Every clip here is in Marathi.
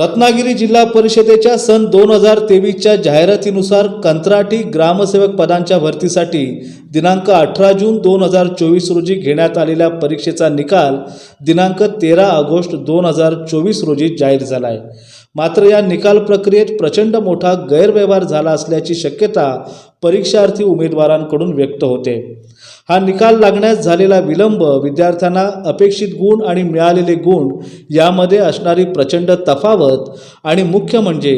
रत्नागिरी जिल्हा परिषदेच्या सन दोन हजार तेवीसच्या जाहिरातीनुसार कंत्राटी ग्रामसेवक पदांच्या भरतीसाठी दिनांक अठरा जून दोन हजार चोवीस रोजी घेण्यात आलेल्या परीक्षेचा निकाल दिनांक तेरा ऑगस्ट दोन हजार चोवीस रोजी जाहीर झाला आहे मात्र या निकाल प्रक्रियेत प्रचंड मोठा गैरव्यवहार झाला असल्याची शक्यता परीक्षार्थी उमेदवारांकडून व्यक्त होते. हा निकाल लागण्यास झालेला विलंब विद्यार्थ्यांना अपेक्षित गुण आणि मिळालेले गुण यामध्ये असणारी प्रचंड तफावत आणि मुख्य म्हणजे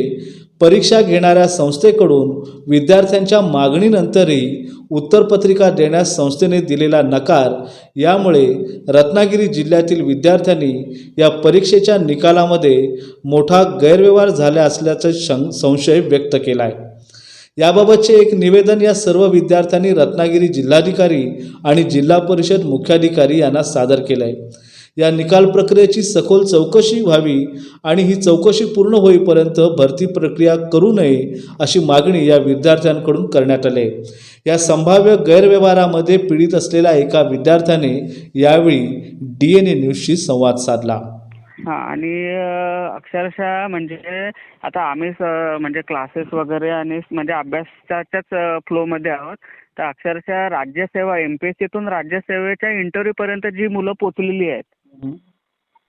परीक्षा घेणाऱ्या संस्थेकडून विद्यार्थ्यांच्या मागणीनंतरही उत्तरपत्रिका देण्यास संस्थेने दिलेला नकार यामुळे रत्नागिरी जिल्ह्यातील विद्यार्थ्यांनी या परीक्षेच्या निकालामध्ये मोठा गैरव्यवहार झाला असल्याचा शं संशय व्यक्त केला आहे याबाबतचे एक निवेदन या सर्व विद्यार्थ्यांनी रत्नागिरी जिल्हाधिकारी आणि जिल्हा परिषद मुख्याधिकारी यांना सादर केलं आहे या निकाल प्रक्रियेची सखोल चौकशी व्हावी आणि ही चौकशी पूर्ण होईपर्यंत भरती प्रक्रिया करू नये अशी मागणी या विद्यार्थ्यांकडून करण्यात आली आहे या संभाव्य गैरव्यवहारामध्ये पीडित असलेल्या एका विद्यार्थ्याने यावेळी डी एन ए न्यूजशी संवाद साधला. हां आणि अक्षरशः म्हणजे आता आम्ही म्हणजे क्लासेस वगैरे आणि म्हणजे अभ्यासाच्याच फ्लोमध्ये आहोत. तर अक्षरशः राज्यसेवा एम पी एस सीतून राज्यसेवेच्या इंटरव्ह्यूपर्यंत जी मुलं पोचलेली आहेत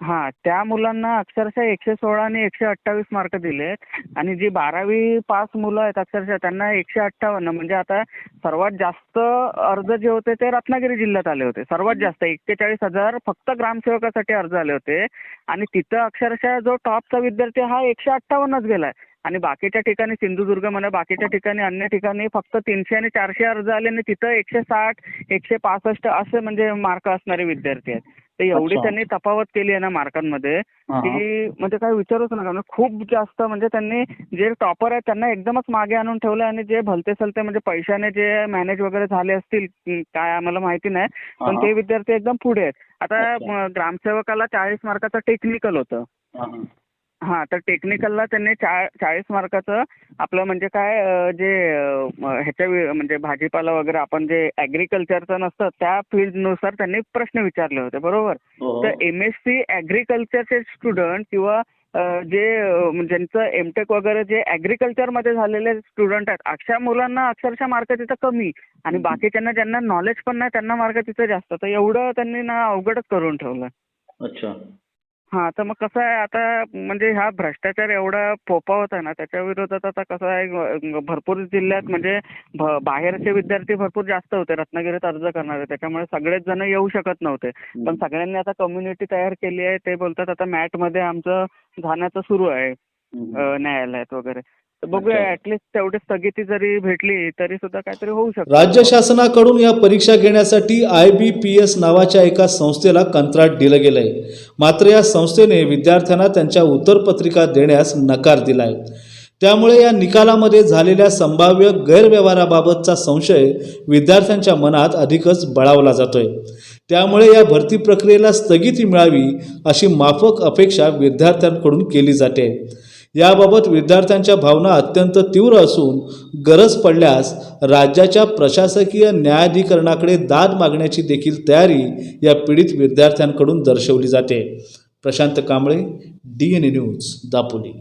हां त्या मुलांना अक्षरशः एकशे सोळा आणि एकशे अठ्ठावीस मार्क दिलेत आणि जी बारावी पास मुलं आहेत अक्षरशः त्यांना एकशे अठ्ठावन्न. म्हणजे आता सर्वात जास्त अर्ज जे होते ते रत्नागिरी जिल्ह्यात आले होते. सर्वात जास्त एक्केचाळीस हजार फक्त ग्रामसेवकासाठी अर्ज आले होते. आणि तिथं अक्षरशः जो टॉपचा विद्यार्थी हा एकशे अठ्ठावन्नच गेलाय. आणि बाकीच्या ठिकाणी सिंधुदुर्ग म्हणा बाकीच्या ठिकाणी अन्य ठिकाणी फक्त तीनशे आणि चारशे अर्ज आले. आणि तिथं एकशे साठ एकशे पासष्ट असे म्हणजे मार्क असणारे विद्यार्थी आहेत. तर एवढी. त्यांनी तफावत केली आहे ना मार्कांमध्ये की म्हणजे काय विचारूच नका म्हणजे खूप जास्त म्हणजे त्यांनी जे टॉपर आहेत त्यांना एकदमच मागे आणून ठेवलं आणि जे भलते सलते म्हणजे पैशाने जे मॅनेज वगैरे झाले असतील काय आम्हाला माहिती नाही पण ते विद्यार्थी एकदम पुढे आहेत. आता ग्रामसेवकाला चाळीस मार्काचं टेक्निकल होतं. हां तर टेक्निकलला त्यांनी चा चाळीस मार्काचं आपलं म्हणजे काय जे ह्याच्या वि- म्हणजे भाजीपाला वगैरे आपण जे ॲग्रिकल्चरचं नसतं त्या फील्डनुसार त्यांनी प्रश्न विचारले होते बरोबर? तर एम एस सी ॲग्रिकल्चरचे स्टुडंट किंवा जे ज्यांचं एमटेक वगैरे जे ॲग्रिकल्चरमध्ये झालेले स्टुडंट आहेत अशा मुलांना अक्षरशः मार्क तिथं कमी आणि बाकीच्यांना ज्यांना नॉलेज पण नाही त्यांना मार्क तिथं जास्त. तर एवढं त्यांनी ना अवघडच करून ठेवलं. अच्छा. हां तर मग कसं आहे आता म्हणजे हा भ्रष्टाचार एवढा फोफावत आहे ना त्याच्या विरोधात आता कसं आहे भरपूर जिल्ह्यात म्हणजे भ- बाहेरचे विद्यार्थी भरपूर जास्त होते रत्नागिरीत अर्ज करणारे त्याच्यामुळे सगळेच जण येऊ शकत नव्हते. पण सगळ्यांनी आता कम्युनिटी तयार केली आहे ते बोलतात आता मॅटमध्ये आमचं जाण्याचं सुरू आहे न्यायालयात वगैरे. बघूया. ऍटलिस्ट तेवढी स्थगिती जरी भेटली तरी सुद्धा काहीतरी होऊ शकतं. राज्य शासनाकडून या परीक्षा घेण्यासाठी आय बी पी एस नावाच्या एका संस्थेला कंत्राट दिलं गेलं आहे मात्र या संस्थेने विद्यार्थ्यांना त्यांच्या उत्तरपत्रिका देण्यास नकार दिला आहे त्यामुळे या निकालामध्ये झालेल्या संभाव्य गैरव्यवहाराबाबतचा संशय विद्यार्थ्यांच्या मनात अधिकच बळावला जातोय. त्यामुळे या भरती प्रक्रियेला स्थगिती मिळावी अशी माफक अपेक्षा विद्यार्थ्यांकडून केली जाते. याबाबत विद्यार्थ्यांच्या भावना अत्यंत तीव्र असून गरज पडल्यास राज्याच्या प्रशासकीय न्यायाधिकरणाकडे दाद मागण्याची देखील तयारी या पीडित विद्यार्थ्यांकडून दर्शवली जाते. Prashant Kamble D N A news Dapoli.